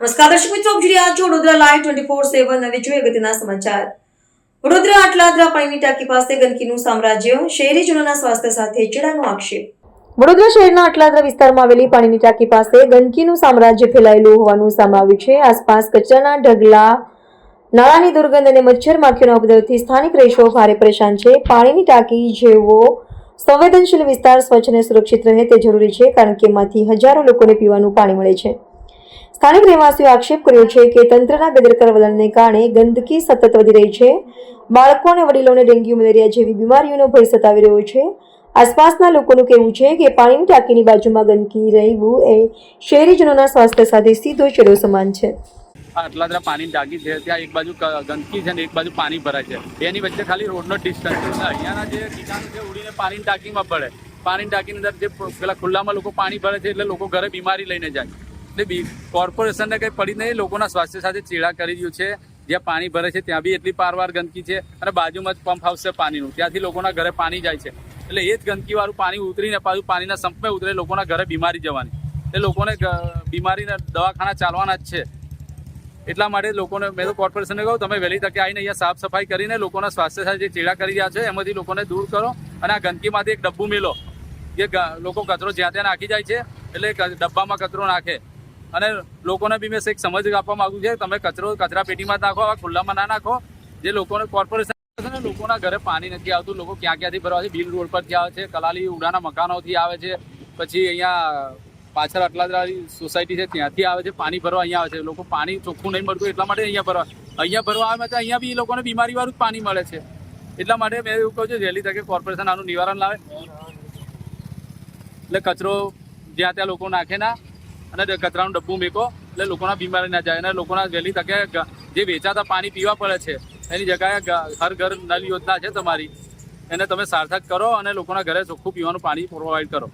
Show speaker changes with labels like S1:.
S1: નમસ્કાર, દર્શક મિત્રો, આપ જોઈ રહ્યા છો Vadodara live twenty four seven હવે જોઈએ અગત્યના સમાચાર. વડોદરા આટલાદરા પાણીની ટાંકી પાસે ગંદકીનું સામ્રાજ્ય શહેરીજનોના સ્વાસ્થ્ય સાથે ચડાનો આક્ષેપ. વડોદરા શહેરના આટલાદરા વિસ્તારમાં આવેલી પાણીની ટાંકી પાસે ગંદકીનું સામ્રાજ્ય ફેલાયેલું હોવાનું સામે છે. આસપાસ કચરાના ઢગલા, નાળાની દુર્ગંધ અને મચ્છર માખીઓના ઉપદ્રવથી સ્થાનિક રહીશો ભારે પરેશાન છે. પાણીની ટાંકી જેવો સંવેદનશીલ વિસ્તાર સ્વચ્છ અને સુરક્ષિત રહે તે જરૂરી છે, કારણ કે એમાંથી હજારો લોકોને પીવાનું પાણી મળે છે. સ્થાનિક રહેવાસીઓ આક્ષેપ કર્યો છે કે તંત્રના બેદરકાર વલણને કારણે ગંદકી સતત વધી રહી છે. બાળકો અને વડીલોને ડેન્ગ્યુ, મલેરિયા જેવી બીમારીઓનો ભય સતાવી રહ્યો છે. આસપાસના લોકોનું કહેવું છે કે પાણીની ટાંકીની બાજુમાં ગંદકી રહેવું એ શહેરીજનોના સ્વાસ્થ્ય સાથે સીધો ચેડો સમાન છે.
S2: આટલા પાણીની ટાંકી છે, ત્યાં એક બાજુ ગંદકી છે ને એક બાજુ પાણી ભરાય છે. એની વચ્ચે ખાલી રોડનો ડિસ્ટન્સ છે. અહીંયાના જે કીટાણુ છે, ઉડીને પાણીની ટાંકીમાં પડે. પાણીની ટાંકીની અંદર જે પેલા ખુલ્લામાં લોકો પાણી ભરે છે એટલે લોકો ઘરે બીમારી લઈને જાય. એટલે બી કોર્પોરેશનને કંઈ પડી નહીં, લોકોના સ્વાસ્થ્ય સાથે ચેડા કરી રહ્યું છે, જ્યાં પાણી ભરે છે, ત્યાં બી એટલી પારવાર ગંદકી છે અને બાજુમાં જ પંપ હાઉસ પાણીનું. ત્યાંથી લોકોના ઘરે પાણી જાય છે. એટલે એ જ ગંદકીવાળું પાણી ઉતરીને પાછું પાણીના સંપમાં ઉતરે, લોકોના ઘરે બીમારી જવાની. એટલે લોકોને બીમારીના દવાખાના ચાલવાના જ છે. એટલા માટે લોકોને, મેં તો કોર્પોરેશનને કહું, તમે વહેલી તકે આવીને અહીંયા સાફ સફાઈ કરીને લોકોના સ્વાસ્થ્ય સાથે જે ચેડા કરી રહ્યા છે, એમાંથી લોકોને દૂર કરો અને આ ગંદકીમાંથી એક ડબ્બું મેલો, જે લોકો કચરો જ્યાં ત્યાં નાખી જાય છે, એટલે ડબ્બામાં કચરો નાખે. અને લોકોને બી મેં એક સમજ આપવા માંગુ છે તમે કચરો કચરા પેટીમાં નાખો, આવા ખુલ્લામાં ના નાખો, જે લોકોને કોર્પોરેશન લોકોના ઘરે પાણી નથી આવતું, લોકો ક્યાં ક્યાંથી ભરવા છે? બિલ રોડ પરથી આવે છે, કલાલી ઉડાના મકાનોથી આવે છે, પછી અહીંયા પાછળ અટલાદરાની સોસાયટી છે, ત્યાંથી આવે છે, પાણી ભરવા અહીંયા આવે છે. લોકો પાણી ચોખ્ખું નહીં મળતું, એટલા માટે અહીંયા ભરવા. અહીંયા ભરવા આવે તો અહીંયા બી લોકોને બીમારીવાળું જ પાણી મળે છે. એટલા માટે મેં એવું કહું છું, વહેલી તકે કોર્પોરેશન આનું નિવારણ લાવે. એટલે કચરો જ્યાં ત્યાં લોકો નાખે ના અને કચરાનું ડબ્બું મેકો. એટલે લોકોના બીમારી ના જાય અને લોકોના વહેલી તકે જે વેચાતા પાણી પીવા પડે છે, એની જગ્યાએ હર ઘર નલ યોજના છે તમારી. એને તમે સાર્થક કરો અને લોકોના ઘરે ચોખ્ખું પીવાનું પાણી પ્રોવાઈડ કરો.